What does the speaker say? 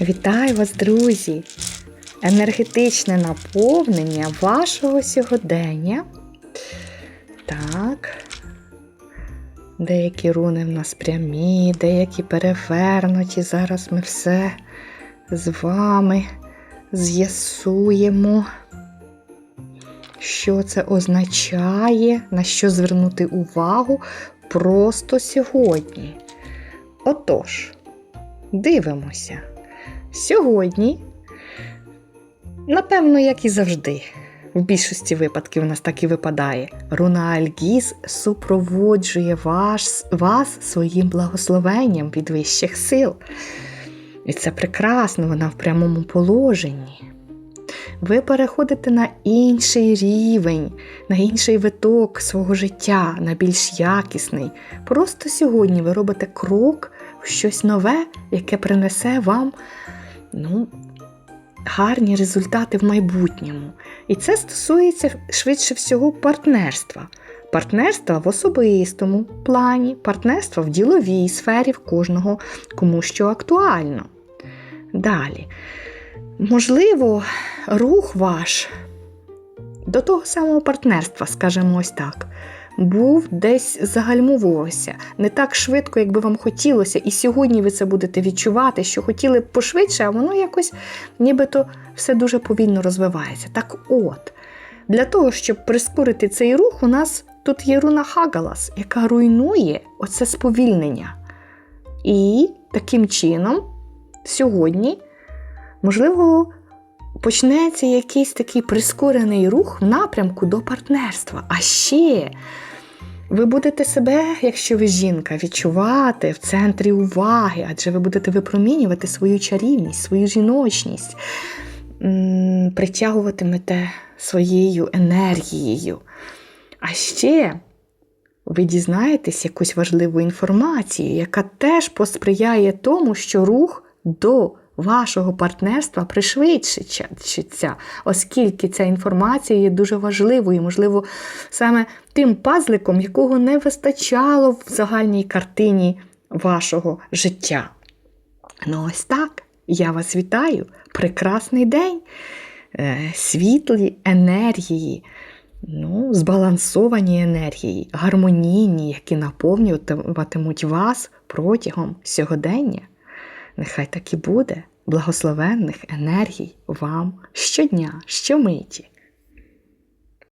Вітаю вас, друзі! Енергетичне наповнення вашого сьогодення. Так. Деякі руни в нас прямі, деякі перевернуті. Зараз ми все з вами з'ясуємо, що це означає, на що звернути увагу просто сьогодні. Отож, дивимося. Сьогодні, напевно, як і завжди, в більшості випадків у нас так і випадає. Руна Альгіз супроводжує вас, вас своїм благословенням від вищих сил. І це прекрасно, вона в прямому положенні. Ви переходите на інший рівень, на інший виток свого життя, на більш якісний. Просто сьогодні ви робите крок в щось нове, яке принесе вам ну, гарні результати в майбутньому. І це стосується швидше всього партнерства. Партнерства в особистому плані, партнерства в діловій сфері в кожного кому що актуально. Далі. Можливо, рух ваш до того самого партнерства, скажімо ось так, був десь загальмувався не так швидко, як би вам хотілося, і сьогодні ви це будете відчувати, що хотіли б пошвидше, а воно якось нібито все дуже повільно розвивається. Так от, для того, щоб прискорити цей рух, у нас тут є руна Хагалас, яка руйнує оце сповільнення. І таким чином, сьогодні, можливо, почнеться якийсь такий прискорений рух в напрямку до партнерства. А ще ви будете себе, якщо ви жінка, відчувати в центрі уваги, адже ви будете випромінювати свою чарівність, свою жіночність, притягуватимете своєю енергією. А ще ви дізнаєтесь якусь важливу інформацію, яка теж посприяє тому, що рух до вашого партнерства пришвидшиться, оскільки ця інформація є дуже важливою, можливо, саме тим пазликом, якого не вистачало в загальній картині вашого життя. Ну, ось так. Я вас вітаю. Прекрасний день, е, світлі енергії, ну, збалансовані енергії, гармонійні, які наповнюватимуть вас протягом сьогодення. Нехай так і буде. Благословенних енергій вам щодня, щомиті.